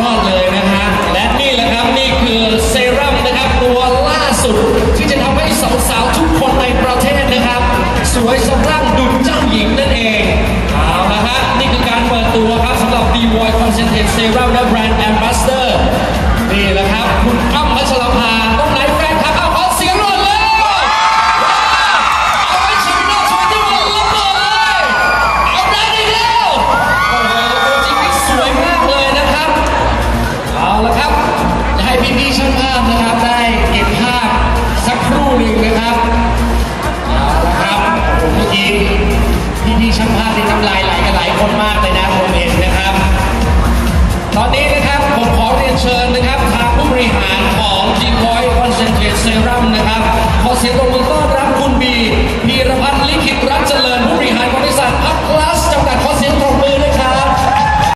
รอดเลยนะฮะ และนี่แหละครับนี่คือเซรั่มนะครับตัวล่าสุด ที่จะทำให้สาวๆทุกคนในประเทศนะครับ สวยสะพรั่งดุจเจ้าหญิงนั่นเองเอาละฮะนี่คือการเปิดตัวครับสำหรับ d v o i Concentrate Serum และ Brand Ambassador พี่ช่างภาพที่ทำลายไหลกันหลายคนมากเลยนะผมเห็นนะครับ ตอนนี้นะครับผมขอเรียนเชิญนะครับ ทางผู้บริหารของ G Boy Concentrate Serum นะครับขอเสียง